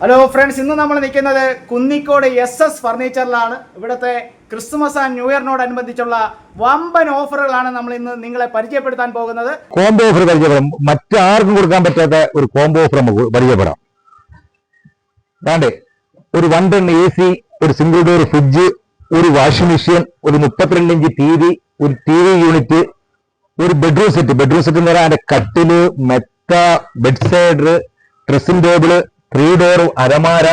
Hello friends ഇന്ന് നമ്മൾ നിൽക്കുന്നത് കുന്നിക്കോട് എസ് എസ് ഫർണിച്ചറിലാണ്. ഇവിടുത്തെ ക്രിസ്മസ് ആൻഡ് ന്യൂ ഇയറിനോടനുബന്ധിച്ചുള്ള വമ്പൻ ഓഫറുകളാണ് നമ്മൾ ഇന്ന് നിങ്ങളെ പരിചയപ്പെടുത്താൻ പോകുന്നത്. കോംബോ ഓഫർ പരിചയപ്പെടാം. മറ്റാർക്കും കൊടുക്കാൻ പറ്റാത്ത ഒരു കോംബോ ഓഫർ നമുക്ക് പരിചയപ്പെടാം. വേണ്ടേ ഒരു വൺ ടൺ എ സി ഒരു സിംഗിൾ ഡോർ ഫ്രിഡ്ജ് ഒരു വാഷിംഗ് മെഷീൻ ഒരു മുപ്പത്തിരണ്ട് ഇഞ്ച് ടി വി ഒരു ടി വി യൂണിറ്റ് ഒരു ബെഡ്റൂം സെറ്റ് ബെഡ്റൂം സെറ്റ് എന്ന് പറഞ്ഞാൽ അതിന്റെ കട്ടിൽ മെത്ത bed side dressing table three door അരമാര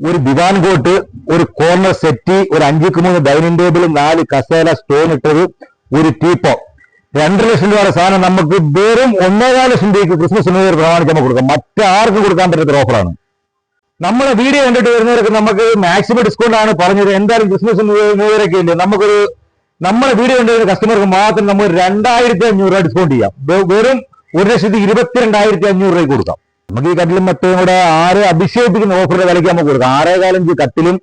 ഒരു ദിവാൻ കോട്ട് ഒരു കോർണർ സെറ്റി ഒരു അഞ്ചിക്ക് മൂന്ന് ഡൈനിങ് ടേബിൾ നാല് കസേല സ്റ്റോൺ ഇട്ടത് ഒരു ടീപ്പോ രണ്ടര ലക്ഷം രൂപയുടെ സാധനം നമുക്ക് വെറും ഒന്നേകാൽ ലക്ഷം രൂപയ്ക്ക് ക്രിസ്മസ് ന്യൂ ഇയർ നമുക്ക് കൊടുക്കാം. മറ്റാർക്കും കൊടുക്കാൻ പറ്റാത്ത ഓഫറാണ് നമ്മളെ വീഡിയോ കണ്ടിട്ട് വരുന്നവർക്ക് നമുക്ക് മാക്സിമം ഡിസ്കൗണ്ട് ആണ് പറഞ്ഞത്. എന്തായാലും ക്രിസ്മസ് ന്യൂ ഒക്കെ ഉണ്ട് നമുക്കൊരു നമ്മളെ വീഡിയോ കണ്ടിരുന്ന കസ്റ്റമർക്ക് മാത്രം നമ്മൾ രണ്ടായിരത്തി അഞ്ഞൂറ് രൂപ ഡിസ്കൗണ്ട് ചെയ്യാം. വെറും ഒരു ലക്ഷത്തി ഇരുപത്തിരണ്ടായിരത്തി അഞ്ഞൂറ് രൂപയ്ക്ക് കൊടുക്കാം. നമുക്ക് ഈ കട്ടിലും മറ്റേ കൂടെ ആരെ അഭിഷേപിക്കുന്ന ഓഫറുടെ വിലയ്ക്ക് നമുക്ക് കൊടുക്കാം. ആറേകാലഞ്ച് കട്ടിലും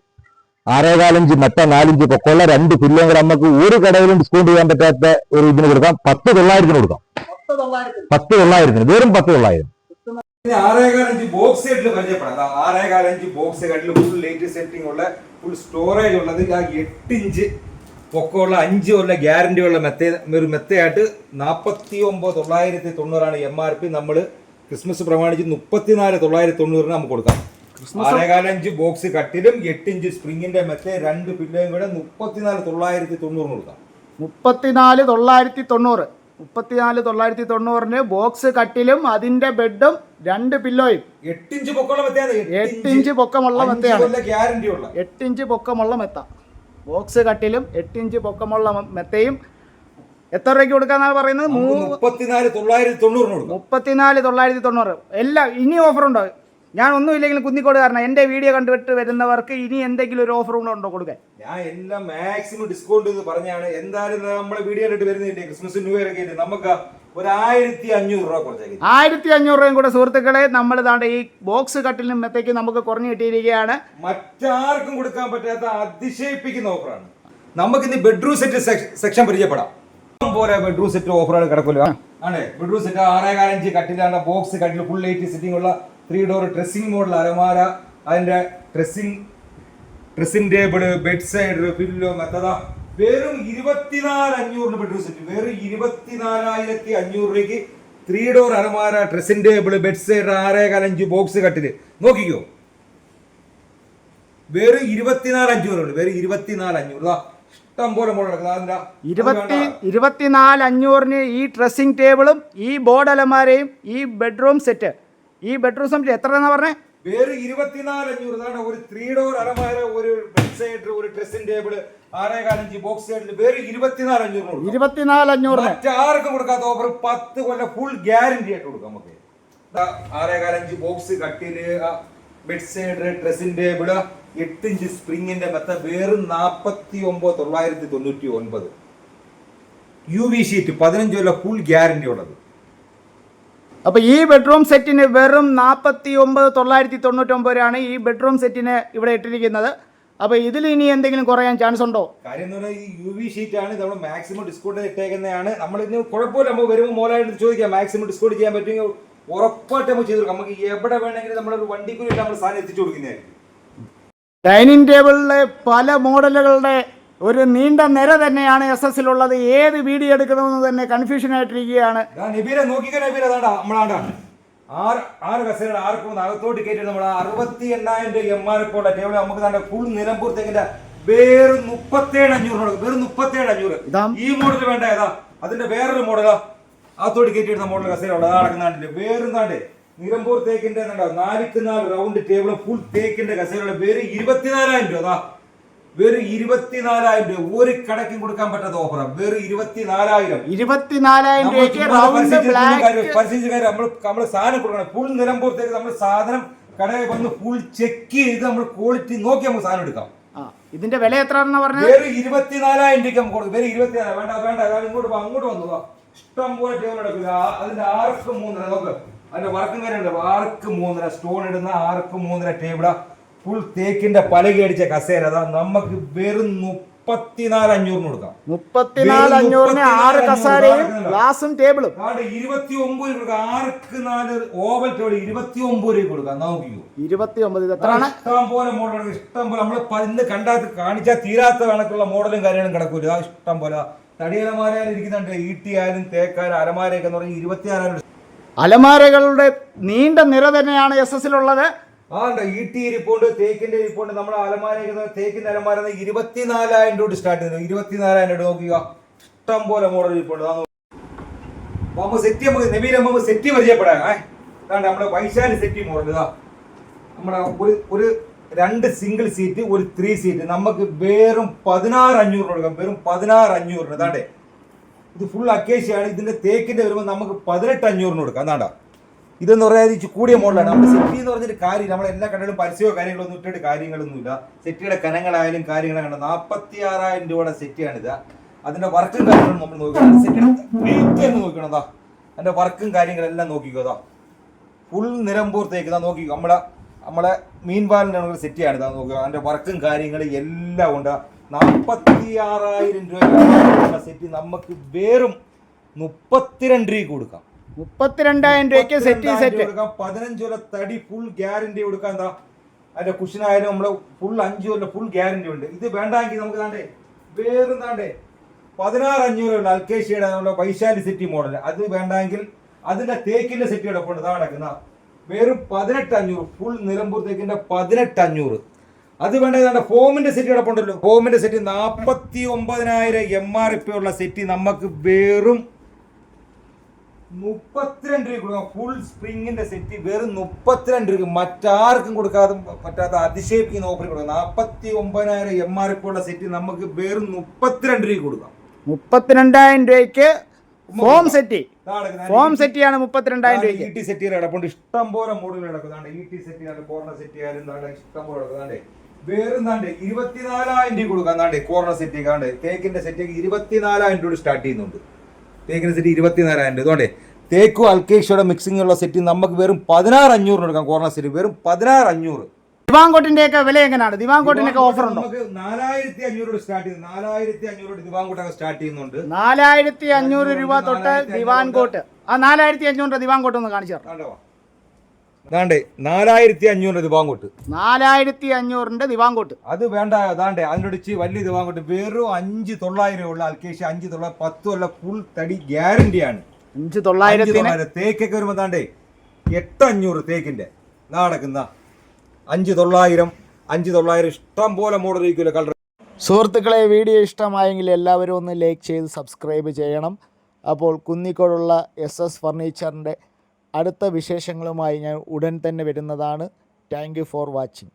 ആറേകാലഞ്ച് മറ്റ നാലഞ്ച് പൊക്കമുള്ള രണ്ട് പില്ലും കൂടെ നമുക്ക് ഒരു കടയിലും ഡിസ്കൗണ്ട് ചെയ്യാൻ പറ്റാത്ത ഒരു ഇതിന് കൊടുക്കാം. പത്ത് തൊള്ളായിരത്തിന് കൊടുക്കാം. പത്ത് തൊള്ളായിരത്തിന്. വെറും പത്ത് തൊള്ളായിരം. ആറേകാലഞ്ച് ബോക്സ് പരിചയപ്പെടാം. ആറേകാലഞ്ച് ബോക്സ് സെറ്റിംഗ് ഉള്ള ഫുൾ സ്റ്റോറേജ് ഉള്ളത്. എട്ട് ഇഞ്ച് പൊക്കമുള്ള അഞ്ച് കൊല്ല ഗ്യാരണ്ടി ഉള്ള മെത്ത ഒരു മെത്തയായിട്ട് നാൽപ്പത്തി ഒമ്പത് തൊള്ളായിരത്തി തൊണ്ണൂറാണ് എം ആർ പി നമ്മൾ ക്രിസ്മസ് പ്രമാണിച്ച് മുപ്പത്തിനാല് തൊള്ളായിരത്തി തൊണ്ണൂറിന് നമുക്ക് കൊടുക്കാം. ആറേകാലഞ്ച് ബോക്സ് കട്ടിലും എട്ട് ഇഞ്ച് സ്പ്രിങ്ങിന്റെ മെത്ത രണ്ട് പില്ലയും കൂടെ മുപ്പത്തിനാല് തൊള്ളായിരത്തി തൊണ്ണൂറിന് കൊടുക്കാം. മുപ്പത്തിനാല് തൊള്ളായിരത്തി തൊണ്ണൂറ് മുപ്പത്തിനാല് തൊള്ളായിരത്തി തൊണ്ണൂറിന് ബോക്സ് കട്ടിലും അതിന്റെ ബെഡും രണ്ട് പില്ലോയും. എട്ടിഞ്ച് എട്ടിഞ്ച് പൊക്കമുള്ള മെത്തയാണ്. ഗ്യാരണ്ടി ഉള്ള. എട്ടിഞ്ച് പൊക്കമുള്ള മെത്ത. ബോക്സ് കട്ടിലും എട്ടിഞ്ച് പൊക്കമുള്ള മെത്തയും എത്ര രൂപയ്ക്ക് കൊടുക്കാന്നാണ് പറയുന്നത്? മുപ്പത്തിനാല് തൊള്ളായിരത്തി തൊണ്ണൂറിന് കൊടുക്കാം. മുപ്പത്തിനാല് തൊള്ളായിരത്തി തൊണ്ണൂറ്. എല്ലാം ഇനി ഓഫറുണ്ടോ? ഞാൻ ഒന്നും ഇല്ലെങ്കിൽ കുന്നിക്കോട് കാരണം എന്റെ വീഡിയോ കണ്ടുവിട്ട് വരുന്നവർക്ക് ഇനി എന്തെങ്കിലും ഒരു ഓഫർ ഉണ്ടോ കൊടുക്കാൻ? ഞാൻ എല്ലാം മാക്സിമം ഡിസ്കൗണ്ട് എന്ന് പറഞ്ഞാണ്. എന്തായാലും നമ്മളെ വീഡിയോ കണ്ടിട്ട് വരുന്നില്ലേ ക്രിസ്മസ് ന്യൂ ഇയർ ഒക്കെ നമുക്ക് ഒരു ആയിരത്തി അഞ്ഞൂറ് രൂപ കുറച്ചേക്ക്. ആയിരത്തി അഞ്ഞൂറ് രൂപയും കൂടെ സുഹൃത്തുക്കളെ നമ്മൾ താണ്ട് ഈ ബോക്സ് കട്ടിലും മെത്തേക്ക് നമുക്ക് കുറഞ്ഞു കിട്ടിയിരിക്കുകയാണ്. മറ്റാർക്കും കൊടുക്കാൻ പറ്റാത്ത അതിശയിപ്പിക്കുന്ന ഓഫറാണ്. നമുക്ക് ഇന്ന് ബെഡ്റൂം സെറ്റ് സെക്ഷൻ പരിചയപ്പെടാം. പോലെ ബെഡ്റൂം സെറ്റ് ഓഫറുകൾ കിടക്കുമല്ലോ. ആണ് ബെഡ്റൂം സെറ്റ് ആറേകാലഞ്ച് കട്ടിലാണ് ബോക്സ് കട്ടിൽ ഫുൾ ലൈറ്റ് സിറ്റിംഗ് ഉള്ള ത്രീ ഡോർ ഡ്രസ്സിംഗ് മോഡൽ അലമാര അതിന്റെ dressing dressing table bed side pillow മെത്തത വെറും ഇരുപത്തിനാല് അഞ്ഞൂറിന് ബെഡ്റൂം സെറ്റ് വെറും ഇരുപത്തിനാലായിരത്തി അഞ്ഞൂറ് രൂപയ്ക്ക് ത്രീ ഡോർ അലമാര ഡ്രസ്സിംഗ് ടേബിൾ ബെഡ് സൈഡ് ആറേകാലഞ്ച് ബോക്സ് കട്ടിൽ. നോക്കിക്കോ. വെറും ഇരുപത്തിനാല് അഞ്ഞൂറുണ്ട് വെറും ഇരുപത്തിനാല് അഞ്ഞൂറ് ഇരുപത്തി ഇരുപത്തിനാല് അഞ്ഞൂറിന് ഈ ഡ്രസ്സിംഗ് ടേബിളും ഈ ബോർഡ് അലമാരയും ഈ ബെഡ്റൂം സെറ്റ് ഈ ബെഡ്റൂം സെറ്റ് എത്ര എന്നാ പറഞ്ഞേ? വേറെ ഇരുപത്തിനാല് അഞ്ഞൂറ്. ഇതാണ് ഒരു ത്രീ ഡോർ അലമാര ഒരു ബെഡ് സൈഡ് ഒരു ഡ്രസ്സിംഗ് ടേബിൾ ആറേകാലഞ്ച് ബോക്സ് സൈഡിൽ വേറെ ഇരുപത്തിനാല് അഞ്ഞൂറ് ഇരുപത്തിനാല് അഞ്ഞൂറിന്. മറ്റാർക്കും കൊടുക്കാത്ത ഓഫർ പത്ത് കൊല്ലം ഫുൾ ഗ്യാരണ്ടി ആയിട്ട് കൊടുക്കാം നമുക്ക്. ആറേകാലഞ്ച് ബോക്സ് കട്ടിൽ ബെഡ് സൈഡ് ഡ്രസ്സിംഗ് ടേബിൾ എട്ട് ഇഞ്ച് സ്പ്രിങ്ങിന്റെ മെത്ത വേറും നാൽപ്പത്തി ഒമ്പത് തൊള്ളായിരത്തി തൊണ്ണൂറ്റി ഒൻപത് യു വി ഷീറ്റ് പതിനഞ്ച് കൊല്ലം ഫുൾ ഗ്യാരണ്ടി ഉള്ളത്. അപ്പോൾ ഈ ബെഡ്റൂം സെറ്റിന് വെറും നാൽപ്പത്തി ഒമ്പത് തൊള്ളായിരത്തി തൊണ്ണൂറ്റൊമ്പത് രൂപയാണ് ഈ ബെഡ്റൂം സെറ്റിന് ഇവിടെ ഇട്ടിരിക്കുന്നത്. അപ്പോൾ ഇതിൽ ഇനി എന്തെങ്കിലും കുറയാൻ ചാൻസ് ഉണ്ടോ? കാര്യം എന്ന് പറഞ്ഞാൽ ഈ യു വി ഷീറ്റ് ആണ് നമ്മൾ മാക്സിമം ഡിസ്കൗണ്ട് ഇട്ടേക്കുന്നതാണ്. നമ്മൾ ഇന്ന് കുഴപ്പമില്ല നമുക്ക് വരുമ്പോൾ മോലായിട്ട് ചോദിക്കാം മാക്സിമം ഡിസ്കൗണ്ട് ചെയ്യാൻ പറ്റുമെങ്കിൽ ഉറപ്പായിട്ട് നമ്മൾ ചെയ്തു കൊടുക്കാം. നമുക്ക് എവിടെ വേണമെങ്കിലും നമ്മൾ ഒരു നമ്മളൊരു വണ്ടിക്കൂലി നമ്മൾ സാധനം എത്തിച്ചു കൊടുക്കുന്നതായിരിക്കും. ഡൈനിങ് ടേബിളിലെ പല മോഡലുകളുടെ ഒരു നീണ്ട നിര തന്നെയാണ് എസ് എസ് ഉള്ളത് ഏത് വീഡിയോ എടുക്കണമെന്ന് തന്നെ കൺഫ്യൂഷൻ ആയിട്ടിരിക്കുകയാണ്. നോക്കിക്കോ അതാണ്ടാ നമ്മളാണ്ടാണ് ആറ് ആറ് കസേരയുടെ ആർക്കും മൂന്ന് അകത്തോട്ട് കയറ്റി നമ്മൾ അറുപത്തി എണ്ണായിരം രൂപ എം ആർ ഇപ്പോൾ ടേബിൾ നമുക്ക് തന്നെ ഫുൾ വേറെ മുപ്പത്തേഴ് അഞ്ഞൂറ് കൊടുക്കും. വെറും മുപ്പത്തേഴ് അഞ്ഞൂറ്. ഈ മോഡൽ വേണ്ട. ഏതാ? അതിന്റെ വേറൊരു മോഡലാ അകത്തോട്ട് കയറ്റിയിടുന്ന മോഡൽ കസേര ഉള്ളത് നടക്കുന്നാണ്ടില്ല വേറും താണ്ടേ നിലമ്പൂർ തേക്കിന്റെ നാലിക്ക് നാല് റൗണ്ട് ടേബിൾ ഫുൾ തേക്കിന്റെ കസേരയുടെ വേറെ ഇരുപത്തിനാലായിരം രൂപ. അതാ വെറും ഇരുപത്തിനാലായിരം രൂപ. ഒരു കടക്കും കൊടുക്കാൻ പറ്റാത്ത ഓഫറാണ് വെറും ഇരുപത്തിനാലായിരം. ഇരുപത്തിനാലായിരം നമ്മൾ നമ്മൾ സാധനം കൊടുക്കണം. ഫുൾ നിലമ്പൂർത്തേക്ക് നമ്മൾ സാധനം കടയിൽ വന്ന് ഫുൾ ചെക്ക് ചെയ്ത് നമ്മൾ ക്വാളിറ്റി നോക്കി നമുക്ക് സാധനം എടുക്കാം. ഇതിന്റെ വില എത്രയാണെന്ന് പറഞ്ഞു വെറും ഇരുപത്തിനാലായിരം രൂപയ്ക്ക് നമുക്ക് കൊടുക്കും. വേറെ ഇരുപത്തിനാലായിരം. വേണ്ട വേണ്ട. ഇങ്ങോട്ട് അങ്ങോട്ട് വന്നു. ഇഷ്ടം പോലെ ടേബിൾ എടുക്കുക അതിന്റെ ആർക്ക് മൂന്നര നോക്ക്. അതിന്റെ വർക്കും കാര്യമുണ്ട് ആർക്ക് മൂന്നര സ്റ്റോൺ ഇടുന്ന ആർക്ക് മൂന്നര ടേബിളാ ഫുൾ തേക്കിന്റെ പലക അടിച്ച കസേര. അതാ നമുക്ക് വെറും മുപ്പത്തിനാല് അഞ്ഞൂറിന് കൊടുക്കാം. മുപ്പത്തിനാല് അഞ്ഞൂറിന് ആറ് കസേരയും ഗ്ലാസും ടേബിളും ഇരുപത്തി ഒമ്പത് കൊടുക്കാം. ആർക്ക് നാല് ഓവൽ ടേബിൾ ഇരുപത്തി ഒമ്പത് രൂപ കൊടുക്കാം നോക്കിയോ ഇരുപത്തി ഒമ്പത് ഇഷ്ടം പോലെ മോഡൽ ഇഷ്ടം പോലെ. നമ്മൾ ഇന്ന് കണ്ടാത്ത കാണിച്ചാൽ തീരാത്ത കണക്കുള്ള മോഡലും കാര്യങ്ങളും കിടക്കൂല. ഇഷ്ടം പോലെ. തടിയലമാരായാലും ഇരിക്കുന്നുണ്ട്. ഈട്ടിയായാലും തേക്കായാലും അലമാരയൊക്കെ എന്ന് പറഞ്ഞാൽ ഇരുപത്തിയാറായിരം അലമാരകളുടെ നീണ്ട നിര തന്നെയാണ് എസ് എസിലുള്ളത് ആ ഉണ്ട്. ഈട്ടി ഇരിപ്പുണ്ട് തേക്കിന്റെ ഇരിപ്പുണ്ട് നമ്മുടെ അലമാര തേക്കിന്റെ അലമാര ഇരുപത്തിനാലായിരം രൂപ സ്റ്റാർട്ട് ചെയ്തു. ഇരുപത്തിനാലായിരം രൂപ നോക്കുക ഇഷ്ടം പോലെ മോഡൽ ഇരിപ്പുണ്ട്. നമുക്ക് സെറ്റ് നമുക്ക് നബീൽ നമുക്ക് സെറ്റ് പരിചയപ്പെടാൻ. ഏ നമ്മുടെ വൈശാലി സെറ്റ് മോഡൽ ഇതാ. നമ്മുടെ ഒരു ഒരു രണ്ട് സിംഗിൾ സീറ്റ് ഒരു ത്രീ സീറ്റ് നമുക്ക് വെറും പതിനാറ് അഞ്ഞൂറ് കൊടുക്കാം. വെറും പതിനാറ് അഞ്ഞൂറിന് അതാണ്ടേ? ഇത് ഫുൾ അക്കേഷ്യാണ് ഇതിന്റെ തേക്കിന്റെ വരുമ്പോൾ നമുക്ക് പതിനെട്ട് അഞ്ഞൂറിന് കൊടുക്കാം. അതാണ്ടാ? ഇതെന്ന് ഇത് കൂടിയ മോഡലാണ്. നമ്മുടെ സെറ്റി എന്ന് പറഞ്ഞൊരു കാര്യം നമ്മൾ എല്ലാ കടയിലും പരസ്യമോ കാര്യങ്ങളൊന്നും ഇട്ടിട്ട് കാര്യങ്ങളൊന്നുമില്ല. സെറ്റിയുടെ കനങ്ങളായാലും കാര്യങ്ങളാണ് നാൽപ്പത്തി ആറായിരം രൂപയുടെ സെറ്റിയാണിത് അതിന്റെ വർക്കും കാര്യങ്ങളും നമ്മൾ നോക്കണം സെറ്റിയുടെ വെയിറ്റ് എന്ന് നോക്കണം അതാ അതിന്റെ വർക്കും കാര്യങ്ങളെല്ലാം നോക്കിക്കോ ഫുൾ നിലമ്പൂർ തേക്ക് നോക്കിക്കോ. നമ്മളെ നമ്മളെ മീൻപാലിന്റെ ഒരു സെറ്റിയാണ് ഇതാ നോക്കുക അതിന്റെ വർക്കും കാര്യങ്ങളും എല്ലാം ഉണ്ട്. നാൽപ്പത്തി ആറായിരം രൂപ സെറ്റ് നമുക്ക് വെറും മുപ്പത്തിരണ്ട് രൂപ കൊടുക്കാം. മുപ്പത്തിരണ്ടായിരം രൂപയ്ക്ക് സെറ്റ് സെറ്റ് കൊടുക്കാം. പതിനഞ്ച് കൊല്ലം തടി ഫുൾ ഗ്യാരണ്ടി കൊടുക്കാം. എന്താ? അതിന്റെ കുഷനായാലും നമ്മൾ ഫുൾ അഞ്ചു കൊല്ലം ഫുൾ ഗ്യാരണ്ടി ഉണ്ട്. ഇത് വേണ്ടെങ്കിൽ നമുക്ക് താണ്ടേ വേറെ താണ്ടേ? പതിനാറ് അഞ്ഞൂറുള്ള അൽക്കേഷ്യയുടെ നമ്മുടെ വൈശാലി സെറ്റി മോഡൽ അത് വേണ്ടെങ്കിൽ അതിന്റെ തേക്കിന്റെ സെറ്റ് കിടപ്പുണ്ട് താണക്കുന്ന കിടക്കുന്ന വെറും പതിനെട്ട് അഞ്ഞൂറ് ഫുൾ നിലമ്പൂർ തേക്കിന്റെ പതിനെട്ട് അഞ്ഞൂറ് അത് വേണ്ട ഇതാണ്ട് ഫോമിന്റെ സെറ്റ് കിടപ്പുണ്ടല്ലോ ഫോമിന്റെ സെറ്റ് നാൽപ്പത്തി ഒമ്പതിനായിരം എം ആർ പി ഉള്ള സെറ്റ് നമുക്ക് വെറും മുപ്പത്തിരണ്ട് രൂപ കൊടുക്കാം. ഫുൾ സ്പ്രിങ്ങിന്റെ സെറ്റ് വെറും മുപ്പത്തിരണ്ട് രൂപ മറ്റാർക്കും കൊടുക്കാതെ പറ്റാത്ത അതിശയിപ്പിക്കുന്ന ഓഫർ കൊടുക്കാം. നാൽപ്പത്തി ഒമ്പതിനായിരം എം ആർ പി ഉള്ള സെറ്റ് നമുക്ക് വെറും മുപ്പത്തിരണ്ട് രൂപ കൊടുക്കാം. മുപ്പത്തിരണ്ടായിരം രൂപയ്ക്ക് ഫോം സെറ്റ്. ഫോം സെറ്റിയാണ് മുപ്പത്തിരണ്ടായിരം രൂപ ഇ ടി സെറ്റ് കിടപ്പുണ്ട് ഇഷ്ടം പോലെ മോഡൽ കിടക്കുന്നുണ്ട് E T set corner set ആയാലും ഇഷ്ടം പോലെ കിടക്കുന്നുണ്ട് വേറെ ഇരുപത്തിനാലായിരം രൂപ കൊടുക്കാം. എന്താണ്ട് കോർണർ സെറ്റ് കാണ്ട് തേക്കിന്റെ സെറ്റ് ഇരുപത്തിനാലായിരം രൂപ സ്റ്റാർട്ട് ചെയ്യുന്നുണ്ട്. തേക്കിന്റെ സെറ്റ് ഇരുപത്തിനാലായിരം രൂപ. അതുകൊണ്ട് തേക്കും അൽക്കേഷയുടെ മിക്സിംഗ് ഉള്ള സെറ്റ് നമുക്ക് വെറും പതിനാറ് അഞ്ഞൂറിന് എടുക്കാം കോർണർ സെറ്റ് വെറും പതിനാറ് അഞ്ഞൂറ്. ദിവാങ്കോട്ടിന്റെ ഒക്കെ വില എങ്ങനെയാണ്? ദിവാങ്കോട്ടിനൊക്കെ ഓഫർ ഉണ്ടോ? നാലായിരത്തി അഞ്ഞൂറ് സ്റ്റാർട്ട് ചെയ്യുന്നു. നാലായിരത്തി അഞ്ഞൂറ് ദിവാങ്കോട്ട് സ്റ്റാർട്ട് ചെയ്യുന്നുണ്ട്. നാലായിരത്തി അഞ്ഞൂറ് രൂപ തൊട്ട് ദിവാൻകോട്ട് ആ നാലായിരത്തി അഞ്ഞൂറ് ദിവാങ്കോട്ട് ഒന്ന് കാണിച്ചു തരണം. ദാണ്ടോ? ദാണ്ടേ നാലായിരത്തി അഞ്ഞൂറ് ദിവാങ്കോട്ട്. നാലായിരത്തി അഞ്ഞൂറിന്റെ ദിവാങ്കോട്ട്. അത് വേണ്ട അതാണ്ടേ അതിനോട് ഇച്ചിരി വലിയ ദിവാങ്കോട്ട്. വെറും അഞ്ച് തൊള്ളായിരം ഉള്ള അൽക്കേഷ് അഞ്ച് തൊള്ളായിരം പത്ത് കൊല്ലം ഫുൾ തടി ഗ്യാരണ്ടിയാണ് അഞ്ച് തൊള്ളായിരത്തി തേക്കൊക്കെ വരുമ്പോ താണ്ടേ എട്ട് അഞ്ഞൂറ് തേക്കിന്റെ നടക്കുന്ന അഞ്ച് തൊള്ളായിരം അഞ്ച് തൊള്ളായിരം ഇഷ്ടം പോലെ മോഡൽ കളർ സുഹൃത്തുക്കളെ വീഡിയോ ഇഷ്ടമായെങ്കിൽ എല്ലാവരും ഒന്ന് ലൈക്ക് ചെയ്ത് സബ്സ്ക്രൈബ് ചെയ്യണം. അപ്പോൾ കുന്നിക്കോടുള്ള എസ് എസ് ഫർണിച്ചറിന്റെ അടുത്ത വിശേഷങ്ങളുമായി ഞാൻ ഉടൻ തന്നെ വരുന്നതാണ്. Thank for watching